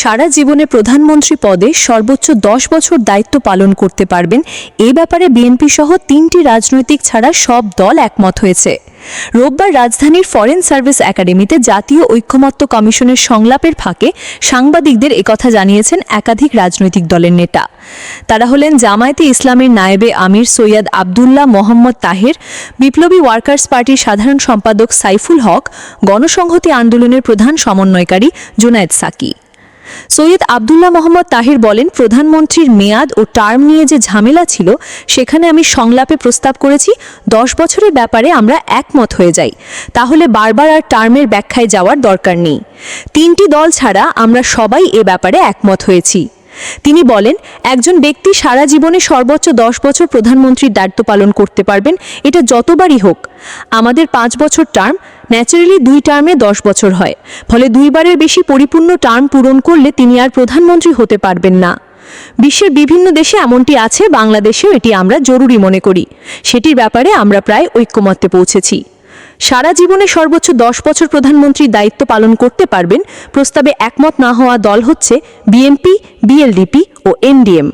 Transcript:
সারা জীবনে প্রধানমন্ত্রী পদে সর্বোচ্চ দশ বছর দায়িত্ব পালন করতে পারবেন, এ ব্যাপারে বিএনপি সহ তিনটি রাজনৈতিক ছাড়া সব দল একমত হয়েছে। রোববার রাজধানীর ফরেন সার্ভিস একাডেমিতে জাতীয় ঐক্যমত্য কমিশনের সংলাপের ফাঁকে সাংবাদিকদের একথা জানিয়েছেন একাধিক রাজনৈতিক দলের নেতা। তারা হলেন জামায়াতে ইসলামের নায়েবে আমির সৈয়দ আবদুল্লাহ মোহাম্মদ তাহের, বিপ্লবী ওয়ার্কার্স পার্টির সাধারণ সম্পাদক সাইফুল হক, গণসংহতি আন্দোলনের প্রধান সমন্বয়কারী জুনায়েদ সাকি। সৈয়দ আবদুল্লাহ মোহাম্মদ তাহির বলেন, প্রধানমন্ত্রীর মেয়াদ ও টার্ম নিয়ে যে ঝামেলা ছিল, সেখানে আমি সংলাপে প্রস্তাব করেছি, দশ বছরের ব্যাপারে আমরা একমত হয়ে যাই। তাহলে বারবার আর টার্মের ব্যাখ্যায় যাওয়ার দরকার নেই। তিনটি দল ছাড়া আমরা সবাই এ ব্যাপারে একমত হয়েছি। তিনি বলেন, একজন ব্যক্তি সারা জীবনে সর্বোচ্চ দশ বছর প্রধানমন্ত্রীর দায়িত্ব পালন করতে পারবেন, এটা যতবারই হোক। আমাদের পাঁচ বছর টার্ম ন্যাচারালি দুই টার্মে দশ বছর হয়। ফলে দুইবারের বেশি পরিপূর্ণ টার্ম পূরণ করলে তিনি আর প্রধানমন্ত্রী হতে পারবেন না। বিশ্বের বিভিন্ন দেশে এমনটি আছে, বাংলাদেশেও এটি আমরা জরুরি মনে করি। সেটির ব্যাপারে আমরা প্রায় ঐক্যমত্যে পৌঁছেছি। সারা জীবনে সর্বোচ্চ দশ বছর প্রধানমন্ত্রীর দায়িত্ব পালন করতে পারবেন। প্রস্তাবে একমত না হওয়া দল হচ্ছে বিএনপি, বিএলডিপি ও এনডিএম।